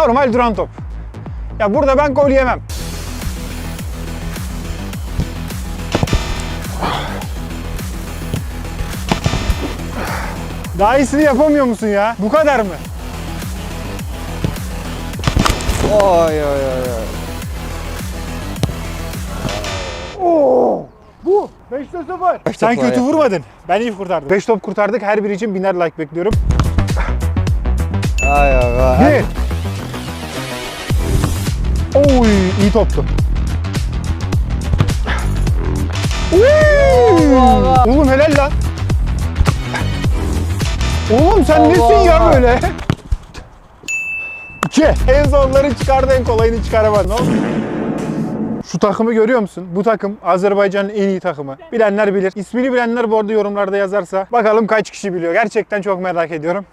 Normal duran top. Ya burada ben gol yemem. Daha iyisini yapamıyor musun ya? Bu kadar mı? Oy oy oy oy. Oo! Bu 5'te 0. Beş Sen kötü vurmadın. Ben iyi kurtardım. 5 top kurtardık. Her biri için biner like bekliyorum. Oy iyi toptu. Allah. Oğlum helal lan. Oğlum sen Allah nesin ya Allah. böyle? 2. En zorları çıkardı en kolayını çıkaramadı. Ne oldu? Şu takımı görüyor musun? Bu takım Azerbaycan'ın en iyi takımı. Bilenler bilir. İsmini bilenler bu arada yorumlarda yazarsa. Bakalım kaç kişi biliyor. Gerçekten çok merak ediyorum.